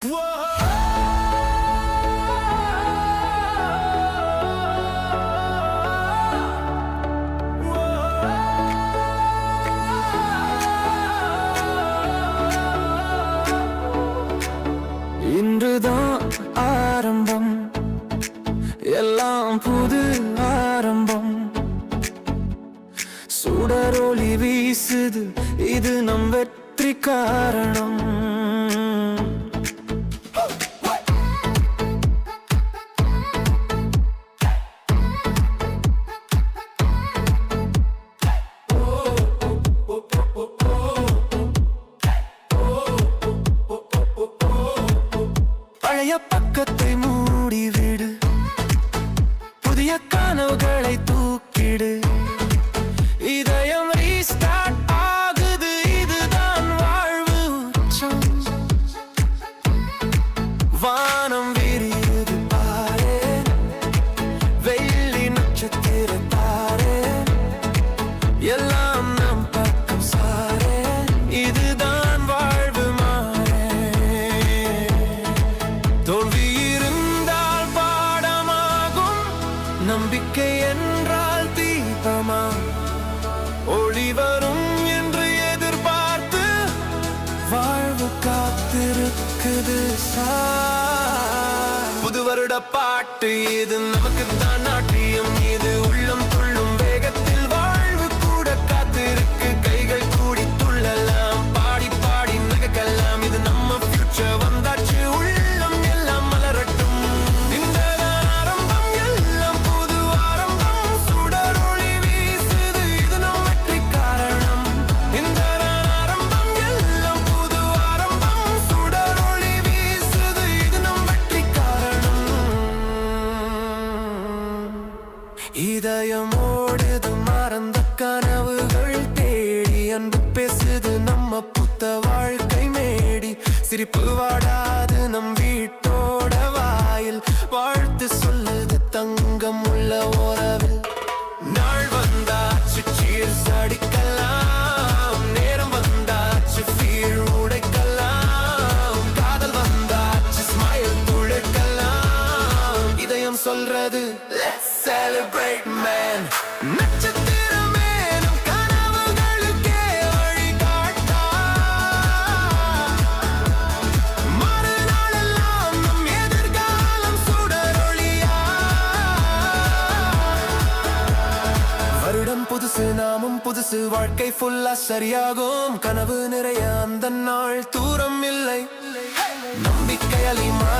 இன்றுதான் ஆரம்பம். எல்லாம் புது ஆரம்பம். சுடரொளி வீசுது இது நம் வெற்றி காரணம். பழைய பக்கத்தை மூடிவிடு. புதிய கனவுகளை தூக்கிடு. இதயம் வாழ்க்கை என்றால் தீபமா? ஒளி வரும் என்று எதிர்பார்த்து வாழ்வு காத்திருக்குது சார். புது வருட பாட்டு இது நமக்கு தான் நாட்டு இதயம் ஓடுது மறந்த கனவுகள் தேடி அன்பு பேசுது நம்ம புத்த வாழ்க்கை மேடி. சிரிப்பு வாடாது நம் வீட்டோட வாயில் வாழ் புதுசு நாமும் புதுசு வாழ்க்கை ஃபுல்லா சரியாகும். கனவு நிறைய அந்த நாள் தூரம் இல்லை. நம்பிக்கையாலி மா